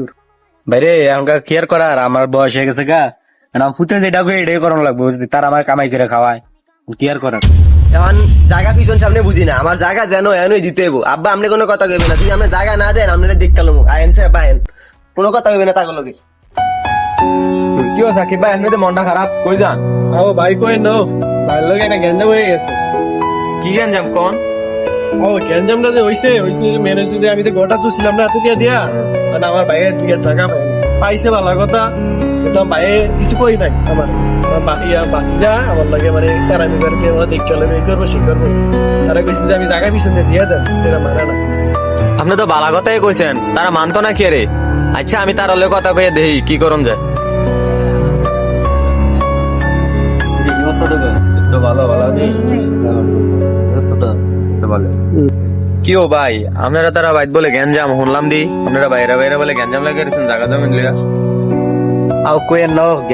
দূর। বাইরে এখনকার কেয়ার করার আমার বয়স হয়ে গেছে গা। এখন যেটা কই এটাই করানো লাগবে? যদি তার আমার কামাই করে খাওয়ায় কেয়ার করার। এখন জায়গা পিছন সামনে বুঝি না। আমার জায়গা যেন এনই দিতে হইব। আব্বা আপনি কোনো কথা কইবে না। যদি আপনি জায়গা না দেন আপনারা দেখতে লোক আইন সে বাইন কোনো কথা কইবে না তাকে লগে। কি ও সাকিব ভাই? এমনিতে মনটা খারাপ? কই যান? ও ভাই কই নো? ভাই লগে একটা গেঞ্জাম হয়ে গেছে। কি গেঞ্জাম কোন? ও গেঞ্জামটা যে হইছে হইছে যে মেন হইছে যে আমি যে গোটা না এত দিয়া। দিয়া আর আমার ভাইয়ে পাইছে ভালো কথা ভাইয়ে কিছু কই নাই আমার। ইয়া বাতিজা আমার লাগে মানে তারা আমি ওরা দেখতে হলে যে দিয়ে দেন সেটা মানে আপনি তো বালা কথাই কইছেন, তারা মানতো না কে রে? আচ্ছা আমি তার কথা কয়ে দেই কি করুন যায়। কি ও ভাই আপনারা তারা বাইত বলে গ্যাঞ্জাম শুনলাম দি। আপনারা বাইরে বাইরে বলে গ্যাঞ্জাম লাগিয়ে জায়গা জমিন লিয়া আও কোয়েন ন